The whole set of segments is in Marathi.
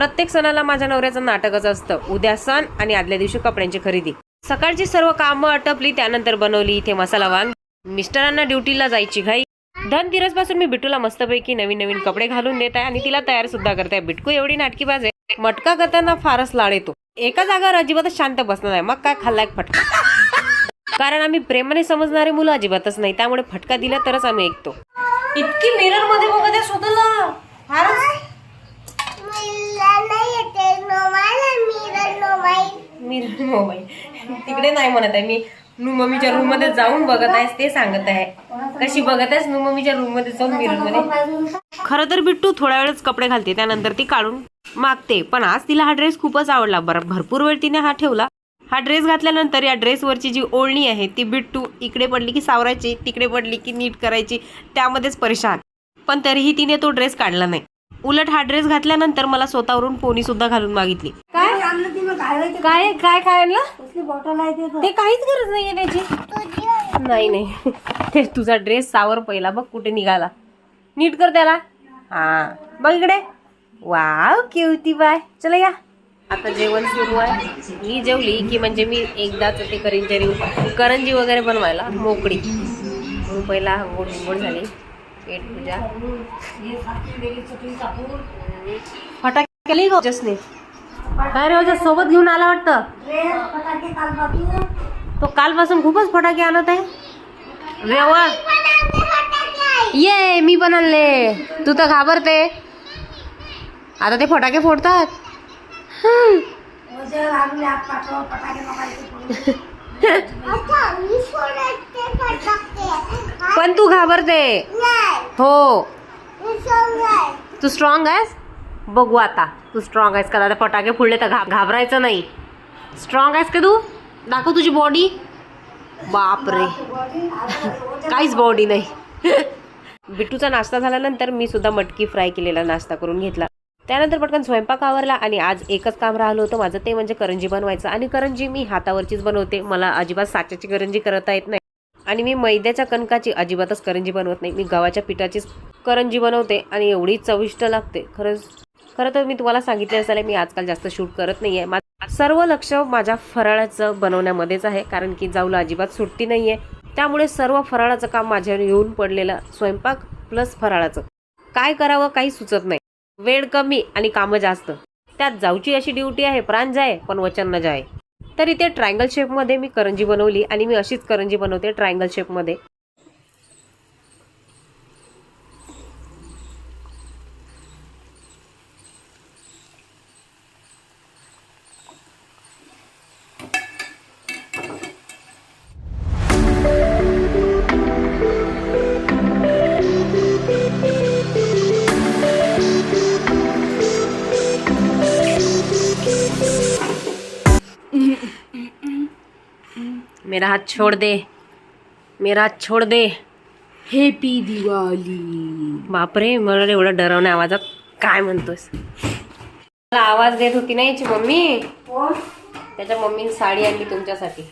प्रत्येक सणाला माझ्या नवऱ्याचं नाटकच असतं. उद्या सण आणि आदल्या दिवशी कपड्यांची खरेदी. सकाळची सर्व कामं आटपली त्यानंतर बनवली. इथे मसाला वांग मिस्टरांना ड्युटीला जायची घाई. धनतिरसपासून मी बिटूला मस्तपैकी नवीन नवीन कपडे घालून देत आहे आणि तिला तयार सुद्धा करते बिटकू एवढी नाटकीबाज आहे. मटका करताना फारच लाड येतो. एका जागावर अजिबातच शांत बसणार आहे मग काय खाल्ला एक फटका? कारण आम्ही प्रेमाने समजणारे मुलं अजिबातच नाही. त्यामुळे फटका दिला तरच आम्ही ऐकतो. इतकी मिररमध्ये बघत आहे स्वतःला फारच मला नाही येते नोमाला मिरर नोमाईल मिरर मोबाईल. तिकडे नाही म्हणत आहे मी. नू मम्मीच्या रूममध्ये जाऊन बघत आहेस ते सांगत आहे. कशी बघत आहेस? नू मम्मीच्या रूममध्ये जाऊन मिररमध्ये. खरं तर बिट्टू थोड्या वेळच कपडे घालते त्यानंतर ती काढून मागते. पण आज तिला हा ड्रेस खूपच आवडला. बरं भरपूर वेळ तिने हा ठेवला. हा ड्रेस घातल्यानंतर या ड्रेसवरची जी ओढणी आहे ती बिट्टू इकडे पडली की सावरायची तिकडे पडली की नीट करायची त्यामध्येच परेशान. पण तरीही तिने तो ड्रेस काढला नाही. उलट हा ड्रेस घातल्यानंतर मला स्वतःवरून पोनी सुद्धा घालून मागितली. काय काय? काय काय आणलं? ते काहीच गरज नाहीये त्याची. नाही नाही. ते तुझा ड्रेस सावर पहिला बघ कुठे निघाला. नीट कर त्याला. हा. बघ इकडे. वाव केवती बाय. चला या. आता जेवण सुरू आहे. मी जेवली की म्हणजे मी एकदाच ते करंजी करंजी वगैरे बनवायला मोकळी. पहिला आंघोळ बिंघोळ झाली. पेट पूजा। फटाके केली गो. जसने। काय रे ओजस सोबत घेऊन आला वाटतं? तो कालपासून खूपच फटाके आणत आहे. रेवा ये मी पण आणले तू तर घाबरते. आता ते फटाके फोडतात. पण तू घाबरते. हो. तू स्ट्रॉंग आहेस? बघू आता. तू स्ट्रॉंग आहेस का? दादा फटाके फुडले तर घा घाबरायचं नाही. स्ट्रॉंग आहेस का तू? दाखव तुझी बॉडी बापरे. काहीच बॉडी नाही. बिट्टूचा नाश्ता झाल्यानंतर मी सुद्धा मटकी फ्राय केलेला नाश्ता करून घेतला. त्यानंतर पटकन स्वयंपाक आवरला आणि आज एकच काम राहिलं होतं. माझं ते म्हणजे करंजी बनवायचं. आणि करंजी मी हातावरचीच बनवते. मला अजिबात साच्याची करंजी करता येत नाही. आणि मी मैद्याच्या कणकाची अजिबातच करंजी बनवत नाही. मी गव्हाच्या पिठाचीच करंजी बनवते आणि एवढी चविष्ट लागते. खरंच खरं तर मी तुम्हाला सांगितले असायला मी आजकाल जास्त शूट करत नाही आहे सर्व लक्ष माझ्या फराळाचं बनवण्यामध्येच आहे. कारण की जाऊला अजिबात सुट्टी नाही आहे त्यामुळे सर्व फराळाचं काम माझ्यावर येऊन पडलेलं स्वयंपाक प्लस फराळाचं. काय करावं काही सुचत नाही. वेळ कमी आणि कामं जास्त. त्यात जाऊची अशी ड्युटी आहे प्राण जाय पण वचन न जाय. तर इथे ट्रायंगल शेपमध्ये मी करंजी बनवली आणि मी अशीच करंजी बनवते ट्रायंगल शेपमध्ये मेरा हात छोड दे। मेरा हात छोड दे। हॅपी दिवाळी बापरे मला एवढा डरवण्या आवाजात काय म्हणतोस? मला आवाज देत होती ना याची मम्मी? त्याच्या मम्मीने साडी आणली तुमच्यासाठी.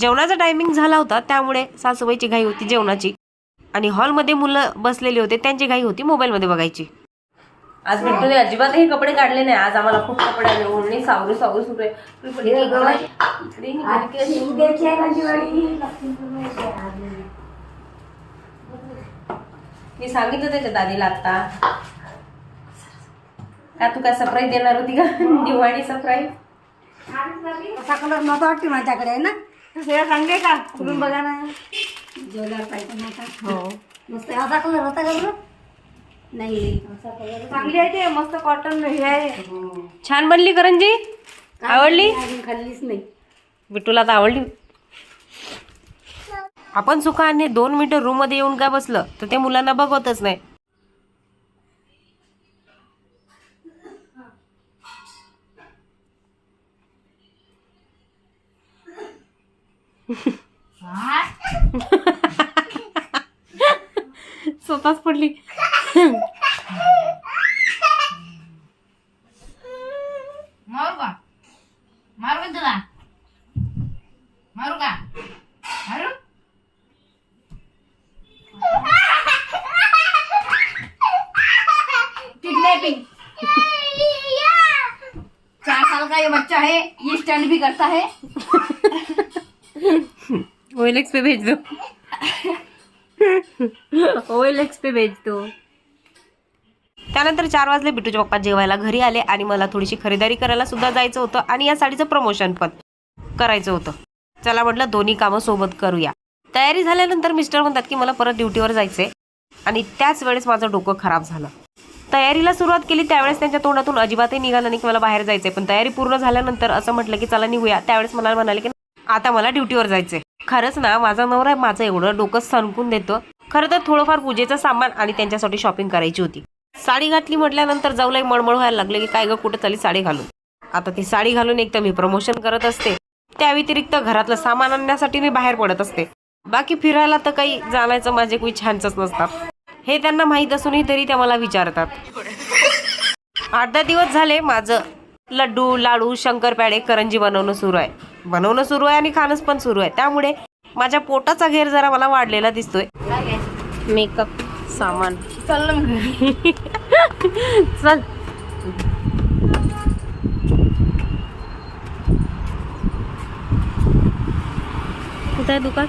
जेवणाचा टायमिंग झाला होता त्यामुळे सासूबाईची घाई होती जेवणाची. आणि हॉलमध्ये मुलं बसलेले होते त्यांची घाई होती मोबाईलमध्ये बघायची. आज बिट्टूने अजिबात हे कपडे काढले नाही. आज आम्हाला खूप कपडे आले. ओढणी सावरू सावरू सुरू ही मी सांगितलं त्याच्या दादीला आता का तू काय सरप्राईज देणार होती का? दिवाळी सरप्राईज असा कलर नव्हता वाटते माझ्याकडे ना? सगळं चांगले का? तुम्ही बघा ना. जेवल्यावर पाहिजे हो. मस्त असा कलर होता का नाही. चांगली आहे ते मस्त कॉटन हे आहे. छान बनली करंजी? आवडली? अजून खाल्लीच नाही. बिट्टूला तर आवडली. आपण सुखाने दोन मिनिटं रूममध्ये येऊन काय बसलं? तर ते मुलांना बघवतच नाही. स्वतःच पडली मारू का मारू का तुला मारू का मारू है पिंक चार साल का ये बच्चा है ये स्टैंड भी करता है। ओएलएक्स पे भेज दो। ओएलएक्स पे भेज दो। त्यानंतर चार वाजले बिटूचे पप्पा जेवायला घरी आले आणि मला थोडीशी खरेदारी करायला सुद्धा जायचं होतं आणि या साडीचं प्रमोशन पण करायचं होतं. चला म्हटलं दोन्ही कामं सोबत करूया. तयारी झाल्यानंतर मिस्टर म्हणतात की मला परत ड्युटीवर जायचंय. आणि त्याच वेळेस माझं डोकं खराब झालं. तयारीला सुरुवात केली त्यावेळेस त्यांच्या तोंडातून अजिबातही निघालं नाही की मला बाहेर जायचंय. पण तयारी पूर्ण झाल्यानंतर असं म्हटलं की चला निघूया. त्यावेळेस मला म्हणाले की आता मला ड्युटीवर जायचंय. खरंच ना माझा नवरा माझं एवढं डोकं सणकून देतो. खरं तर थोडंफार पूजेचं सामान आणि त्यांच्यासाठी शॉपिंग करायची होती. साडी घातली म्हटल्यानंतर जाऊलाही मळमळ व्हायला लागले की काय ग कुठं चाली साडी घालून? आता ती साडी घालून एक तर मी प्रमोशन करत असते. त्या व्यतिरिक्त घरातलं सामान आणण्यासाठी मी बाहेर पडत असते. बाकी फिरायला तर काही जाण्याचं माझे काही छानच नसतात. हे त्यांना माहीत असूनही तरी त्या मला विचारतात. आठ दहा दिवस झाले माझं. लड्डू लाडू शंकरपाळे करंजी बनवणं सुरू आहे. बनवणं सुरू आहे आणि खाणंच पण सुरू आहे. त्यामुळे माझ्या पोटाचा घेर जरा मला वाढलेला दिसतोय. मेकअप सामान. चल चल. कुठं आहे दुकान?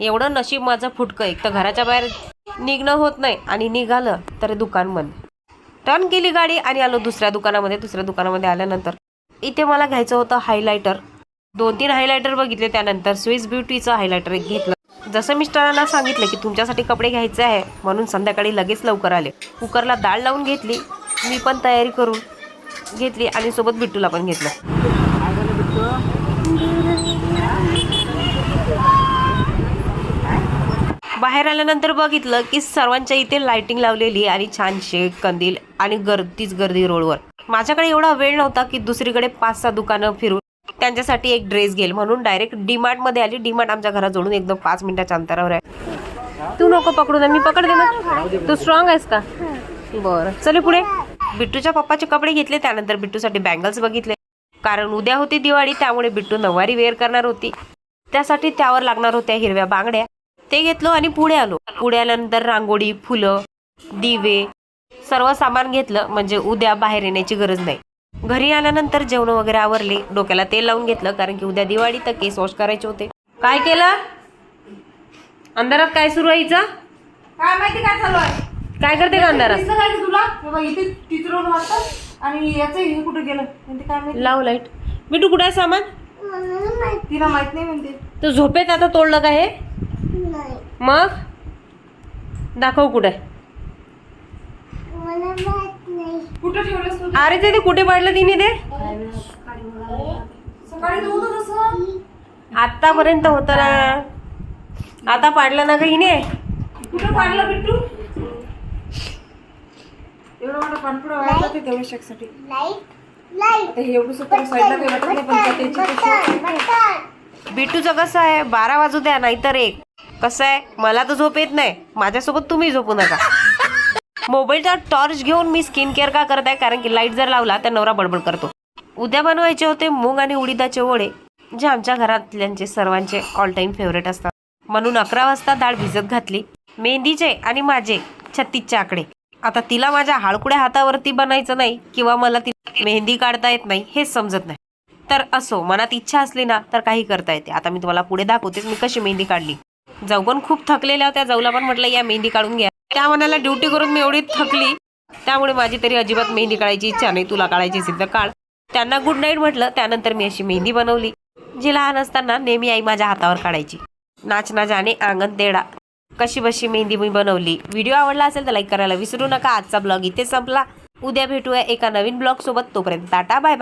एवढं नशीब माझं फुटकं एक तर घराच्या बाहेर निघणं होत नाही आणि निघालं तर दुकान बंद. टर्न केली गाडी आणि आलो दुसऱ्या दुकानामध्ये. दुसऱ्या दुकानामध्ये आल्यानंतर इथे मला घ्यायचं होतं हायलायटर दोन तीन हायलायटर बघितले त्यानंतर स्विस ब्युटीचं हायलायटर एक घेतलं. जसं मिस्टरांना सांगितलं की तुमच्यासाठी कपडे घ्यायचे आहे म्हणून संध्याकाळी लगेच लवकर आले. कुकरला डाळ लावून घेतली. मी पण तयारी करून घेतली आणि सोबत बिट्टूला पण घेतलं. बाहेर आल्यानंतर बघितलं की सर्वांच्या इथे लाइटिंग लावलेली आणि छानशे कंदील आणि गर्दीच गर्दी रोडवर. माझ्याकडे एवढा वेळ नव्हता की दुसरीकडे पाच सहा दुकानं फिरून त्यांच्यासाठी एक ड्रेस घेईल. म्हणून डायरेक्ट डीमार्टमध्ये आली. डीमार्ट आमच्या घराजवळून एकदम पाच मिनिटाच्या अंतरावर आहे. तू नको पकडू ना मी पकडते ना तू स्ट्रॉंग आहेस का? बरं. चल पुढे. बिट्टूच्या पप्पाचे कपडे घेतले त्यानंतर बिट्टूसाठी बँगल्स बघितले. कारण उद्या होती दिवाळी त्यामुळे बिट्टू नऊवारी वेअर करणार होती. त्यासाठी त्यावर लागणार होत्या हिरव्या बांगड्या. ते घेतलो आणि पुढे आलो. पुढे आल्यानंतर रांगोळी फुलं दिवे सर्व सामान घेतलं. म्हणजे उद्या बाहेर येण्याची गरज नाही. घरी आल्यानंतर जेवण वगैरे आवरले. डोक्याला तेल लावून घेतलं कारण की उद्या दिवाळी तर केस वॉश करायचे होते. काय केलं? अंधारात काय सुरू आहे हिचं? काय माहिती काय चालू आहे? काय करते का अंधारात? दिसलं काय रे तुला? हे बघ, इथे चित्र वाटतं. आणि याचं हे कुठं गेलं? म्हणते काय माहिती? लाव लाइट बिटू कुठे आहे सामान? तिला माहीत नाही म्हणते. तू झोपेत आता तोडलं का हे? मग? दाखव कुठे. आहे. मला माहीत नाही. कुठं ठेवलंस तू अरे ते ते कुठे पडलं तिने ते? सकाळी तर होतं तसं. आतापर्यंत होत ना. आता पाडलं ना का हिने? कुठं पाडलं बिट्टू एवढं मोठं व्हायचं ते आता हे एवढं साईडला पण त्याची बिटूचं कसं आहे? बारा वाजू द्या नाहीतर एक. कसं आहे? मला तर झोप येत नाही. माझ्यासोबत तुम्ही झोपू नका. मोबाईलचा टॉर्च घेऊन मी स्किन केअर का करत आहे? कारण की लाइट जर लावला तर नवरा बडबड करतो. उद्या बनवायचे होते मूग आणि उडीदाचे वडे जे आमच्या घरातल्यांचे सर्वांचे ऑल टाईम फेवरेट असतात. म्हणून अकरा वाजता डाळ भिजत घातली. मेहंदीचे आणि माझे छत्तीसचे आकडे. आता तिला माझ्या हाळकुड्या हातावरती बनायचं नाही किंवा मला ती मेहंदी काढता येत नाही हेच समजत नाही. तर असो मनात इच्छा असली ना तर काही करता येते. आता मी तुम्हाला पुढे दाखवतेच मी कशी मेहंदी काढली. जाऊ पण खूप थकलेल्या होत्या. जाऊला पण म्हटलं या मेहंदी काढून घ्या. त्या मनाला ड्युटी करून मी एवढी थकली. त्यामुळे माझी तरी अजिबात मेहंदी काढायची इच्छा नाही. तुला काढायची सिद्ध काढ. त्यांना गुड नाईट म्हटलं. त्यानंतर मी अशी मेहंदी बनवली. जी लहान असताना नेहमी आई माझ्या हातावर काढायची. नाचना जाणे अंगण तेडा कशी बशी मेहंदी मी बनवली. व्हिडिओ आवडला असेल तर लाईक करायला विसरू नका. आजचा ब्लॉग इथे संपला. उद्या भेटूया एका नवीन ब्लॉग सोबत. तोपर्यंत टाटा बाय बाय